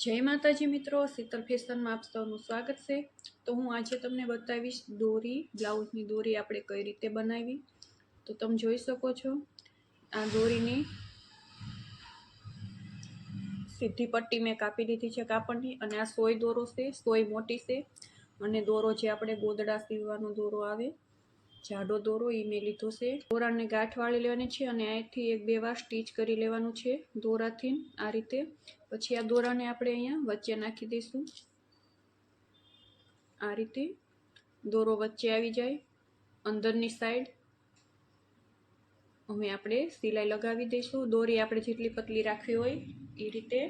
જય માતાજી મિત્રો, શીતલ ફેશનમાં આપ સૌનું સ્વાગત છે. તો હું આજે તમને બતાવીશ દોરી, બ્લાઉઝની દોરી આપણે કઈ રીતે બનાવી. તો તમે જોઈ શકો છો, આ દોરીની સીધી પટ્ટી મેં કાપી દીધી છે કાપડની અને આ સોય દોરો છે, સોય મોટી છે. અને દોરો જે આપણે ગોદડા સીવવાનો દોરો આવે જાડો દોરો એ મેં લીધો દોરાને ગાંઠ વાળી લેવાની છે અને અહીંથી એક બે વાર સ્ટીચ કરી લેવાનું છે દોરાથી આ રીતે. પછી આ દોરાને આપણે અહીંયા વચ્ચે નાખી દઈશું. આ રીતે દોરો વચ્ચે આવી જાય. અંદરની સાઈડ હવે આપણે સિલાઈ લગાવી દઈશું. દોરી આપણે જેટલી પતલી રાખવી હોય એ રીતે,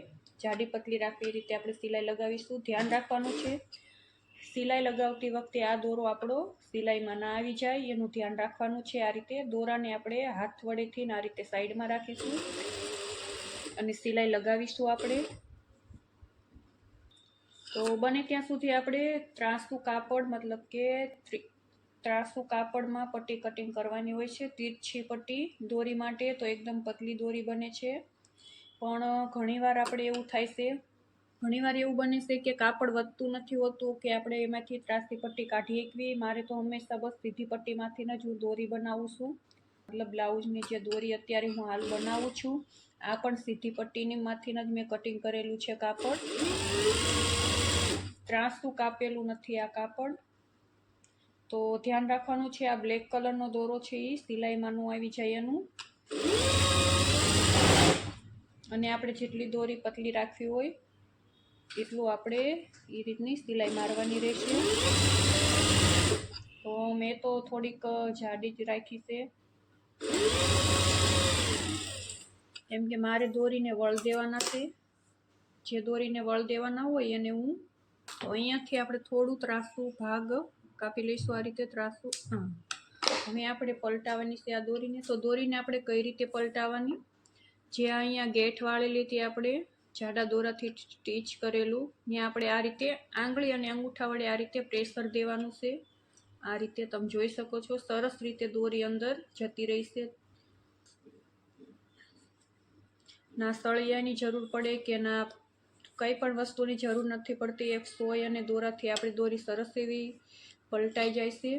જાડી પતલી રાખવી એ રીતે આપણે સિલાઈ લગાવીશું. ધ્યાન રાખવાનું છે. સિલાઈ લગાવતી વખતે આ દોરો આપણો સિલાઈમાં ના આવી જાય, એનું ધ્યાન રાખવાનું છે આ રીતે. દોરાને આપણે હાથ વડેથી આ રીતે સાઈડમાં રાખીશું અને સિલાઈ લગાવીશું આપણે. તો બને ત્યાં સુધી આપણે ત્રાસું કાપડ, મતલબ કે ત્રાસું કાપડમાં પટ્ટી કટિંગ કરવાની હોય છે તીરછી પટ્ટી દોરી માટે તો એકદમ પતલી દોરી બને છે. પણ ઘણીવાર આપણે એવું થાય છે ઘણીવાર એવું બને છે કે કાપડ વધતું નથી હોતું, કે આપણે એમાંથી ત્રાસી પટ્ટી કાઢી એકવી. મારે તો હંમેશા બસ સીધી પટ્ટીમાંથી જ હું દોરી બનાવું છું. મતલબ બ્લાઉઝની જે દોરી અત્યારે હું હાલ બનાવું છું, આ પણ સીધી પટ્ટીની માંથી જ મેં કટિંગ કરેલું છે કાપડ. ત્રાસું કાપેલું નથી આ કાપડ. તો ધ્યાન રાખવાનું છે, આ બ્લેક કલરનો દોરો છે એ સિલાઈમાં ન આવી જાય એનું. અને આપણે જેટલી દોરી પતલી રાખવી હોય એટલું આપણે એ રીતની સિલાઈ મારવાની રહેશે. તો મેં તો થોડીક જાડી જ રાખી છે. કેમ કે મારે દોરીને વળ દેવાના છે. જે દોરીને વળ દેવાના હોય એને હું, તો અહીંયાથી આપણે થોડું ત્રાસું ભાગ કાપી લઈશું આ રીતે ત્રાસું. હવે આપણે પલટાવવાની છે આ દોરીને. તો દોરીને આપણે કઈ રીતે પલટાવવાની જે અહીંયા ગેઠ વાળેલી હતી આપણે જાડા દોરાથી સ્ટીચ કરેલું. ને આપણે આ રીતે આંગળી અને અંગૂઠા વડે આ રીતે પ્રેશર દેવાનું છે. આ રીતે તમે જોઈ શકો છો, સરસ રીતે દોરી અંદર જતી રહેશે ના સળિયાની જરૂર પડે કે ના કંઈ પણ વસ્તુની જરૂર નથી પડતી, એક સોય અને દોરાથી આપણી દોરી સરસ એવી પલટાઈ જાય છે.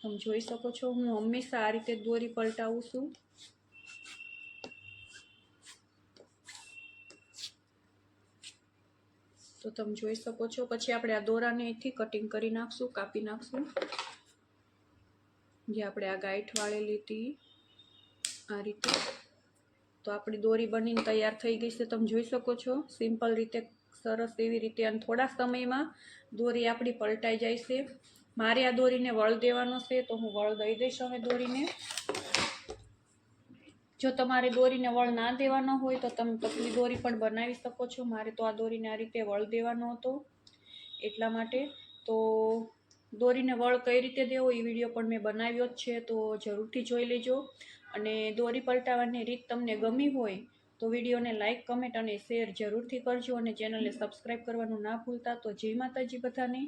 તમે જોઈ શકો છો, હું હંમેશા આ રીતે દોરી પલટાવું છું. તો તમે જોઈ શકો છો. પછી આપણે આ દોરાને અહીંથી કટિંગ કરી નાખશું, કાપી નાખશું. જે આપણે આ ગાંઠ વાળેલી હતી, આ રીતે. તો આપણી દોરી બનીને તૈયાર થઈ ગઈ છે. તમે જોઈ શકો છો સિમ્પલ રીતે, સરસ એવી રીતે. અને થોડા સમયમાં દોરી આપણી પલટાઈ જાય છે. મારે આ દોરીને વળ દેવાનો છે, તો હું વળ દઈ દઈશ હવે દોરીને. જો તમારે દોરીને વળ ના દેવાનો હોય તો તમે પતલી દોરી પણ બનાવી શકો છો. મારે તો આ દોરીને આ રીતે વળ દેવાનો હતો એટલા માટે. તો દોરીને વળ કઈ રીતે દેવો એ વીડિયો પણ મેં બનાવ્યો જ છે, તો જરૂરથી જોઈ લેજો. અને દોરી પલટાવવાની રીત તમને ગમી હોય તો વિડીયોને લાઇક કમેન્ટ અને શેર જરૂરથી કરજો અને ચેનલને સબસ્ક્રાઈબ કરવાનું ના ભૂલતા. તો જય માતાજી બધાને.